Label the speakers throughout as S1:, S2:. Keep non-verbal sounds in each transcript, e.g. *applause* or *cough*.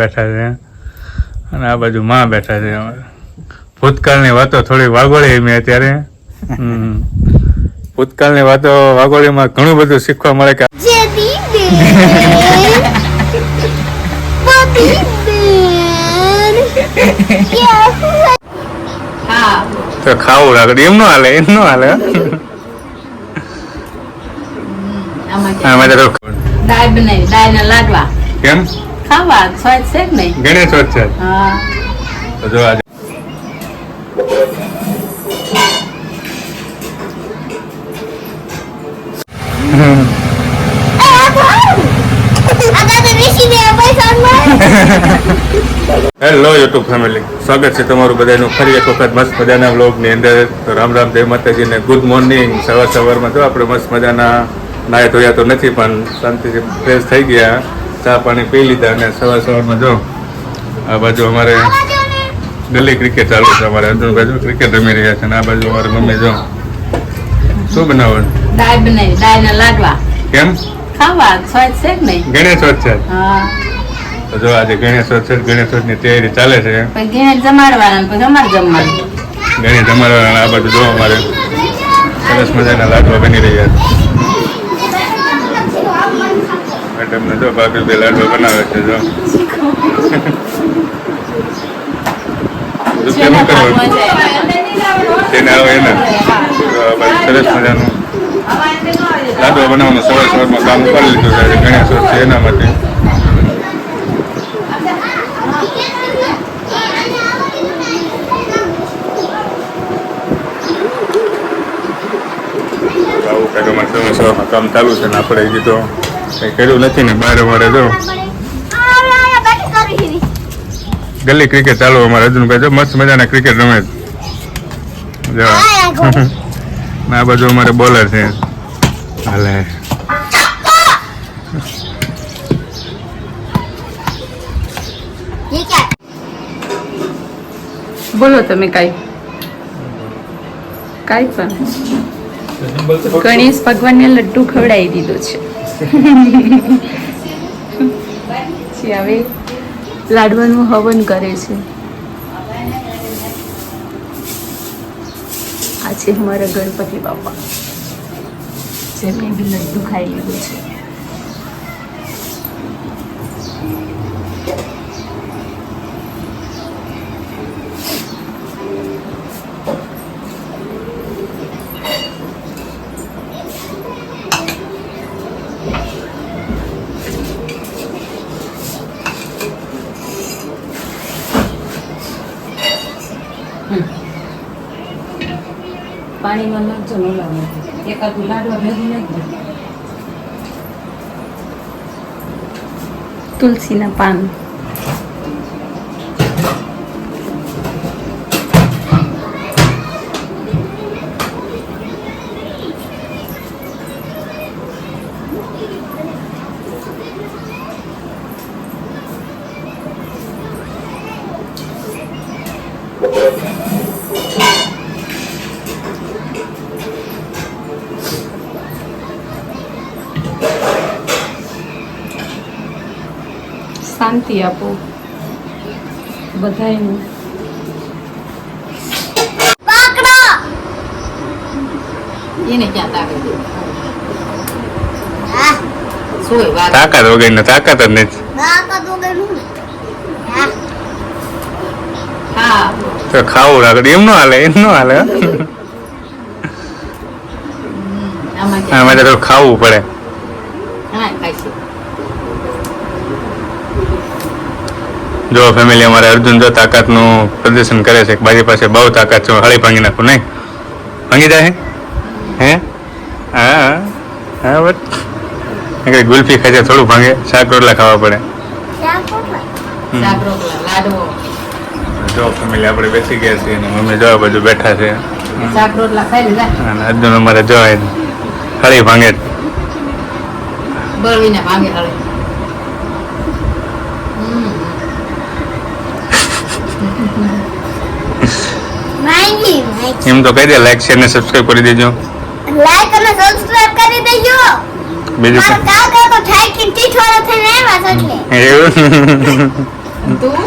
S1: બેઠા છે. અને આ બાજુ માં બેઠા છે ભૂતકાળની વાતો થોડી વાગોળી મેં અત્યારે. ભૂતકાળની વાતો વાગોળીમાં ઘણું બધું શીખવા મળે કે તો ખાવું રાખે એમ નો હાલે એમ નો હાલે.
S2: આમાં
S1: તો
S2: દાળ બનાવી દાળ ના લાડવા.
S1: કેમ?
S2: ખાવા સ્વાદ છે કે નહીં હા.
S1: તો જો આજે હેલો યુટ્યુબ ફેમિલી. સ્વાગત છે તમારું બધાનું. ફરી એક વખત મસ્ત મજાના વ્લોગની અંદર. તો રામ રામ દેવ માતાજીને ગુડ મોર્નિંગ સવાર સવારમાં તો આપણે મસ્ત મજાના નાય ધોયા તો નથી પણ શાંતિથી ફ્રેશ થઈ ગયા. ચા પાણી પી લીધા અને સવાર સવારમાં જો આ બાજુ અમારે ગલી ક્રિકેટ ચાલુ છે અમારે. અર્જુન બાજુ ક્રિકેટ રમી રહ્યા છે અને આ બાજુ અમારે મમ્મી જો શું બનાવો?
S2: દાળ બનાવી દાળ ના લાડવા.
S1: કેમ?
S2: ખાવા સ્વાદ છે કે નહીં?
S1: ગણેશ છે.
S2: હા.
S1: તો જો આજે ગણેશ છે ગણેશની તૈયારી ચાલે છે.
S2: ગણેશ ઘેર જમાડવાના પછી અમારે જમવાનું.
S1: ગણેશ જમાડવાના આ બાજુ જો અમારે. સરસ મજાના લાડવા બની રહ્યા છે. મેડમને જો ભાભી બે લાડવા બનાવે છે જો. કેમ કરવાનું તેને આવે એને. સરસ મજાનું. લાડવા બનાવવાનું સવાર સવારમાં કામ કરી લીધું છે ગણેશ છે એના માટે. આવું અમારે સવાર સવારમાં કામ ચાલુ છે ને આપણે કીધું તો કઈ કર્યું નથી ને બારે મારે જો. ગલી ક્રિકેટ ચાલુ અમારે અર્જુનભાઈ. જો મસ્ત મજાના ક્રિકેટ રમે *laughs* આ બાજુ અમારે બોલર છે. હાલે.
S2: બોલો તમે કાઈ. કાઈ પણ. ગણેશ ભગવાનને લડ્ડુ ખવડાવી દીધો છે. *laughs* પછી હવે લાડવાનું હવન કરે છે. આ છે અમારા ગણપતિ બાપા. જેમને બી લડ્ડુ ખાઈ લીધું છે. પાણીમાં નાખજો ન લાગે. એકાદું લાડવા ભેગું નાખજો તુલસીના પાન. શાંતિ આપો. બધાયનું. એને ક્યાં તાકાત
S1: તાકાત વગર તાકાત જ નથી.
S3: તાકાત
S2: વગર
S1: તો ખાવું રાખે એમ નો હાલે એમ નો હાલે. અમારે તો ખાવું પડે. જો ફેમિલી અમારે અર્જુન જો તાકાતનું પ્રદર્શન કરે છે બાજી પાસે બહુ તાકાત છે હળી ભાંગી નાખું નહીં? ભાંગી જાય હે? હા? હા બટ કઈ ગુલ્ફી ખાઈ થોડું ભાંગે. શાક રોટલા ખાવા પડે.
S2: શાક રોટલા લાડવો.
S1: જો ફેમિલી આપણે બેસી ગયા છીએ અને મમ્મી જોવા બાજુ બેઠા છે. અને અર્જુન અમારે જોવાય હળી ભાંગે. એમ તો કહી દે લાઈક શેર ને સબસ્ક્રાઇબ કરી દેજો.
S3: લાઈક અને સબસ્ક્રાઇબ કરી દેજો.
S1: બીજું
S3: કાકા તો થાકી ટીઠવાળો થઈને આવ્યા છે એટલે.
S1: એવું?
S2: તું?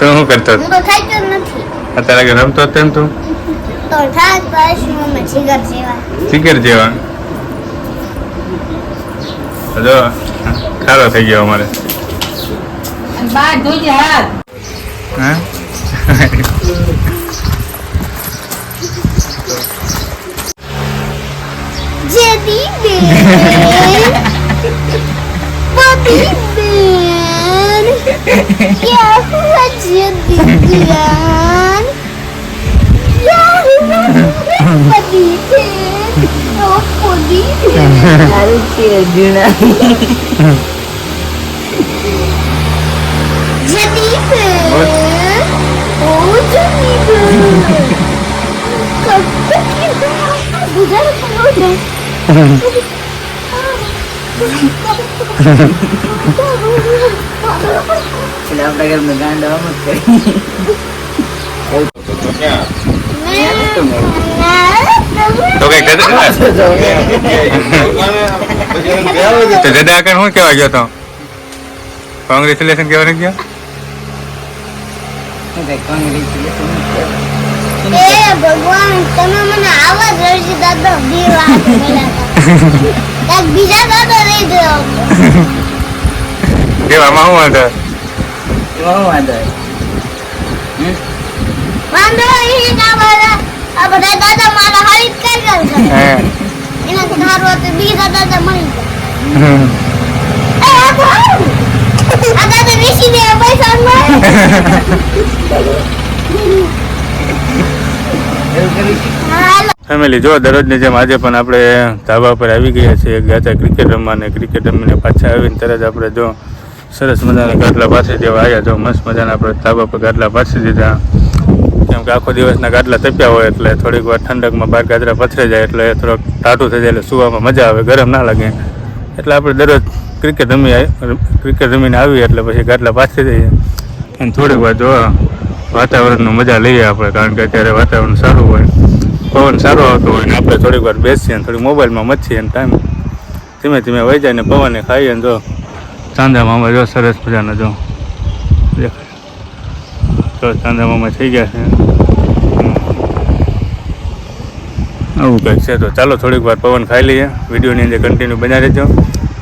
S1: તો શું કરતો
S3: હું તો થાક્યો જ નથી.
S1: અત્યારે કે રમતો હતો ને તું?
S3: જીગર જેવા.
S1: જો ખારો થઈ ગયો અમારે. હા? *laughs*
S2: Sila pa kaya maganda mo.
S1: તો કઈ શું કેવા ગયો તો? કોંગ્રેચ્યુલેશન નથી ગયો
S3: ભગવાન તમે મને આવા જ રજી દાદા બે બીજા દાદા રહી ગયો
S1: કેવામાં શું વાંધો?
S3: વાંધો? એ કે આ બધા આ બધા દાદા મારા હારી જ કરી
S1: હે.
S3: એનાથી સારું હતું બીજા દાદા મળી ગયા. આ દાદા વેચી દે પૈસા મળે.
S1: ફેમિલી જો દરરોજની જેમ આજે પણ આપણે ધાબા પર આવી ગયા છીએ ગયા હતા ક્રિકેટ રમવા ને ક્રિકેટ રમીને પાછા આવીને તરત આપણે જો સરસ મજાના ગાટલા પાસે જેવા આવ્યા જો મસ્ત મજાના આપણે ધાબા પર ગાટલા પાસે દીધા. કેમ કે આખો દિવસના ગાટલા તપ્યા હોય એટલે થોડીક વાર ઠંડકમાં બાર ગાજરા પથરે જાય એટલે થોડોક ટાટું થઈ જાય એટલે સુવામાં મજા આવે, ગરમ ના લાગે. એટલે આપણે દરરોજ ક્રિકેટ રમી ક્રિકેટ રમીને આવીએ એટલે પછી ગાદલા પાછી જઈએ અને થોડીક વાર જોવા વાતાવરણનું મજા લઈએ આપણે, કારણ કે અત્યારે વાતાવરણ સારું હોય, પવન સારો આવતો હોય ને આપણે થોડીક વાર બેસીએ ને થોડી મોબાઈલમાં મચીએ ને ટાઈમ ધીમે ધીમે વહી જાય ને પવને ખાઈએ ને જો ચાંદા મામા જો સરસ મજાનો જો દેખાય. તો ચાંદા મામા થઈ ગયા છે હમ. આવું કંઈક છે તો ચાલો થોડીક વાર પવન ખાઈ લઈએ. વિડીયોની અંદર કન્ટિન્યુ બનાવી રહેજો.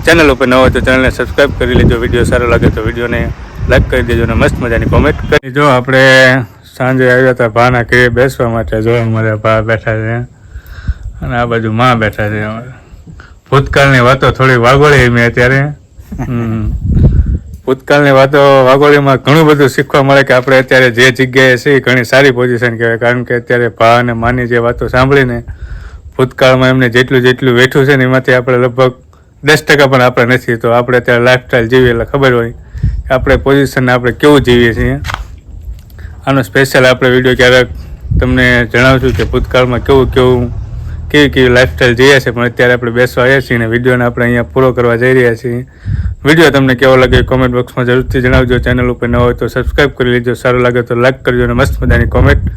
S1: ચેનલ ઉપર ન હોય તો ચેનલને સબસ્ક્રાઈબ કરી લેજો. વીડિયો સારો લાગે તો વિડીયોને લાઈક કરી દેજો અને મસ્ત મજાની કોમેન્ટ કરી જો આપણે સાંજે આવ્યા હતા ભાના કે બેસવા માટે. જો અમારા ભા બેઠા છે. અને આ બાજુ માં બેઠા છે અમારે. ભૂતકાળની વાતો થોડી વાગોળી મેં અત્યારે. હમ. ભૂતકાળની વાતો વાગોળીમાં ઘણું બધું શીખવા મળે કે આપણે અત્યારે જે જગ્યાએ છીએ ઘણી સારી પોઝિશન કહેવાય. કારણ કે અત્યારે ભા અને માની જે વાતો સાંભળીને ભૂતકાળમાં એમને જેટલું જેટલું વેઠું છે ને એમાંથી આપણે લગભગ દસ ટકા પણ આપણે નથી. તો આપણે અત્યારે લાઈફસ્ટાઈલ જીવીએ એટલે ખબર હોય કે આપણે પોઝિશનને આપણે કેવું જીવીએ છીએ. આનો સ્પેશિયલ આપણે વીડિયો ક્યારેક તમને જણાવશું કે ભૂતકાળમાં કેવું કેવું કેવી કેવી લાઈફસ્ટાઈલ જઈએ છે, પણ અત્યારે આપણે બેસવા આવ્યા છીએ અને વિડીયોને આપણે અહીંયા પૂરો કરવા જઈ રહ્યા છીએ. વીડિયો તમને કેવો લાગે કોમેન્ટ બોક્સમાં જરૂરથી જણાવજો. ચેનલ ઉપર ન હોય તો સબસ્ક્રાઈબ કરી લેજો. સારું લાગે તો લાઈક કરજો અને મસ્ત મજાની કોમેન્ટ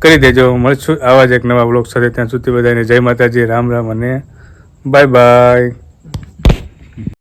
S1: કરી દેજો. મળશું આવા જ એક નવા બ્લોગ સાથે ત્યાં સુધી બધાને જય માતાજી. રામ રામ અને બાય બાય